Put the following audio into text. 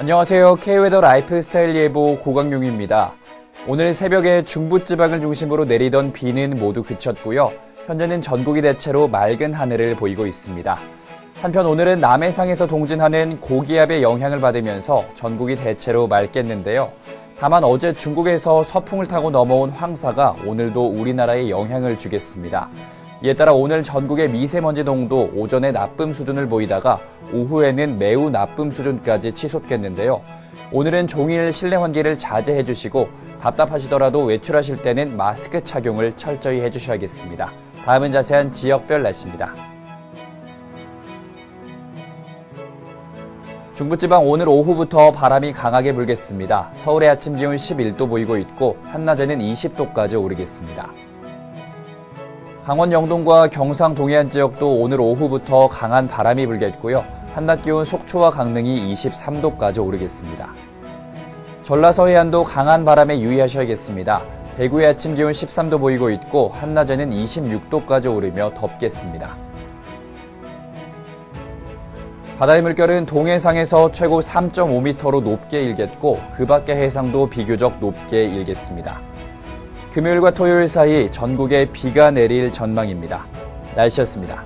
안녕하세요. K웨더 라이프스타일 예보 고강용입니다. 오늘 새벽에 중부 지방을 중심으로 내리던 비는 모두 그쳤고요. 현재는 전국이 대체로 맑은 하늘을 보이고 있습니다. 한편 오늘은 남해상에서 동진하는 고기압의 영향을 받으면서 전국이 대체로 맑겠는데요. 다만 어제 중국에서 서풍을 타고 넘어온 황사가 오늘도 우리나라에 영향을 주겠습니다. 이에 따라 오늘 전국의 미세먼지 농도 오전에 나쁨 수준을 보이다가 오후에는 매우 나쁨 수준까지 치솟겠는데요. 오늘은 종일 실내 환기를 자제해 주시고 답답하시더라도 외출하실 때는 마스크 착용을 철저히 해 주셔야겠습니다. 다음은 자세한 지역별 날씨입니다. 중부지방 오늘 오후부터 바람이 강하게 불겠습니다. 서울의 아침 기온 11도 보이고 있고 한낮에는 20도까지 오르겠습니다. 강원 영동과 경상 동해안 지역도 오늘 오후부터 강한 바람이 불겠고요. 한낮 기온 속초와 강릉이 23도까지 오르겠습니다. 전라 서 해안도 강한 바람에 유의하셔야겠습니다. 대구의 아침 기온 13도 보이고 있고 한낮에는 26도까지 오르며 덥겠습니다. 바다의 물결은 동해상에서 최고 3.5m로 높게 일겠고 그 밖의 해상도 비교적 높게 일겠습니다. 금요일과 토요일 사이 전국에 비가 내릴 전망입니다. 날씨였습니다.